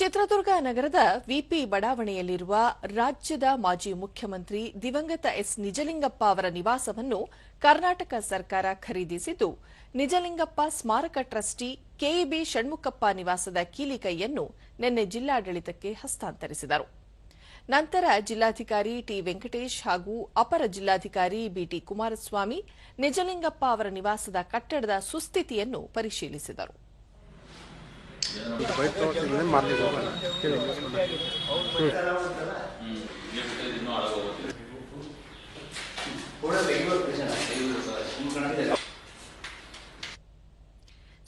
ಚಿತ್ರದುರ್ಗ ನಗರದ ವಿಪಿ ಬಡಾವಣೆಯಲ್ಲಿರುವ ರಾಜ್ಯದ ಮಾಜಿ ಮುಖ್ಯಮಂತ್ರಿ ದಿವಂಗತ ಎಸ್ ನಿಜಲಿಂಗಪ್ಪ ಅವರ ನಿವಾಸವನ್ನು ಕರ್ನಾಟಕ ಸರ್ಕಾರ ಖರೀದಿಸಿದ್ದು, ನಿಜಲಿಂಗಪ್ಪ ಸ್ಮಾರಕ ಟ್ರಸ್ಟಿ ಕೆಇಬಿ ಷಣ್ಮುಖಪ್ಪ ನಿವಾಸದ ಕೀಲಿಕೈಯನ್ನು ನಿನ್ನೆ ಜಿಲ್ಲಾಡಳಿತಕ್ಕೆ ಹಸ್ತಾಂತರಿಸಿದರು. ನಂತರ ಜಿಲ್ಲಾಧಿಕಾರಿ ಟಿ ವೆಂಕಟೇಶ್ ಹಾಗೂ ಅಪರ ಜಿಲ್ಲಾಧಿಕಾರಿ ಬಿಟಿ ಕುಮಾರಸ್ವಾಮಿ ನಿಜಲಿಂಗಪ್ಪ ಅವರ ನಿವಾಸದ ಕಟ್ಟಡದ ಸುಸ್ಥಿತಿಯನ್ನು ಪರಿಶೀಲಿಸಿದರು.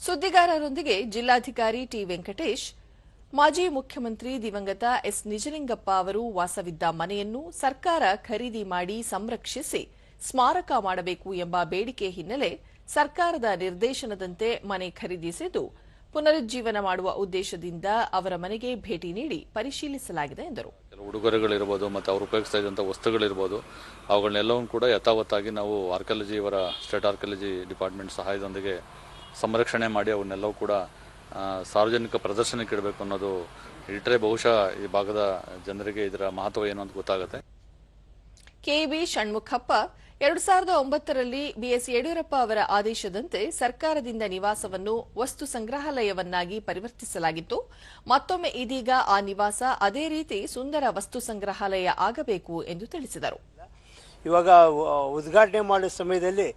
ಸುದ್ದಿಗಾರರೊಂದಿಗೆ ಜಿಲ್ಲಾಧಿಕಾರಿ ಟಿ ವೆಂಕಟೇಶ್. ಮಾಜಿ ಮುಖ್ಯಮಂತ್ರಿ ದಿವಂಗತ ಎಸ್ ನಿಜಲಿಂಗಪ್ಪ ಅವರು ವಾಸವಿದ್ದ ಮನೆಯನ್ನು ಸರ್ಕಾರ ಖರೀದಿ ಮಾಡಿ ಸಂರಕ್ಷಿಸಿ ಸ್ಮಾರಕ ಮಾಡಬೇಕು ಎಂಬ ಬೇಡಿಕೆ ಹಿನ್ನೆಲೆ ಸರ್ಕಾರದ ನಿರ್ದೇಶನದಂತೆ ಮನೆ ಖರೀದಿಸಿದ್ದು ಪುನರುಜ್ಜೀವನ ಮಾಡುವ ಉದ್ದೇಶದಿಂದ ಅವರ ಮನೆಗೆ ಭೇಟಿ ನೀಡಿ ಪರಿಶೀಲಿಸಲಾಗಿದೆ ಎಂದರು. ಉಡುಗೊರೆಗಳಿರ್ಬೋದು ಮತ್ತು ಅವರು ಉಪಯೋಗಿಸ್ತಾ ಇದ್ದಂಥ ವಸ್ತುಗಳಿರ್ಬೋದು ಅವುಗಳನ್ನೆಲ್ಲವೂ ಕೂಡ ಯಥಾವತ್ತಾಗಿ ನಾವು ಆರ್ಕಿಯಾಲಜಿ ಇವರ ಸ್ಟೇಟ್ ಆರ್ಕಿಯಾಲಜಿ ಡಿಪಾರ್ಟ್ಮೆಂಟ್ ಸಹಾಯದೊಂದಿಗೆ ಸಂರಕ್ಷಣೆ ಮಾಡಿ ಅವನ್ನೆಲ್ಲವೂ ಕೂಡ ಸಾರ್ವಜನಿಕ ಪ್ರದರ್ಶನಕ್ಕೆ ಇಡಬೇಕು ಅನ್ನೋದು ಇಟ್ಟರೆ ಬಹುಶಃ ಈ ಭಾಗದ ಜನರಿಗೆ ಇದರ ಮಹತ್ವ ಏನು ಅಂತ ಗೊತ್ತಾಗುತ್ತೆ. ಕೆಬಿ ಷಣ್ಮುಖಪ್ಪ ಎರಡು ಸಾವಿರದ ಒಂಬತ್ತರಲ್ಲಿ ಬಿಎಸ್ ಯಡಿಯೂರಪ್ಪ ಅವರ ಆದೇಶದಂತೆ ಸರ್ಕಾರದಿಂದ ನಿವಾಸವನ್ನು ವಸ್ತು ಸಂಗ್ರಹಾಲಯವನ್ನಾಗಿ ಪರಿವರ್ತಿಸಲಾಗಿತ್ತು. ಮತ್ತೊಮ್ಮೆ ಇದೀಗ ಆ ನಿವಾಸ ಅದೇ ರೀತಿ ಸುಂದರ ವಸ್ತು ಸಂಗ್ರಹಾಲಯ ಆಗಬೇಕು ಎಂದು ತಿಳಿಸಿದರು. ಇವಾಗ ಉದ್ಘಾಟನೆ ಮಾಡೋ ಸಮಯದಲ್ಲಿ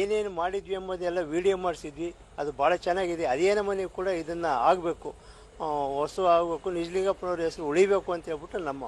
ಏನೇನು ಮಾಡಿದ್ವಿ ಎಂಬುದೆಲ್ಲ ವಿಡಿಯೋ ಮಾಡಿಸಿದ್ವಿ. ಅದು ಭಾಳ ಚೆನ್ನಾಗಿದೆ. ಅದೇ ಮನೆ ಕೂಡ ಇದನ್ನು ಆಗಬೇಕು. ಹೊಸ ಆಗಬೇಕು. ನಿಜಲಿಂಗಪ್ಪನವ್ರ ಹೆಸರು ಉಳಿಬೇಕು ಅಂತ ಹೇಳ್ಬಿಟ್ಟು ನಮ್ಮ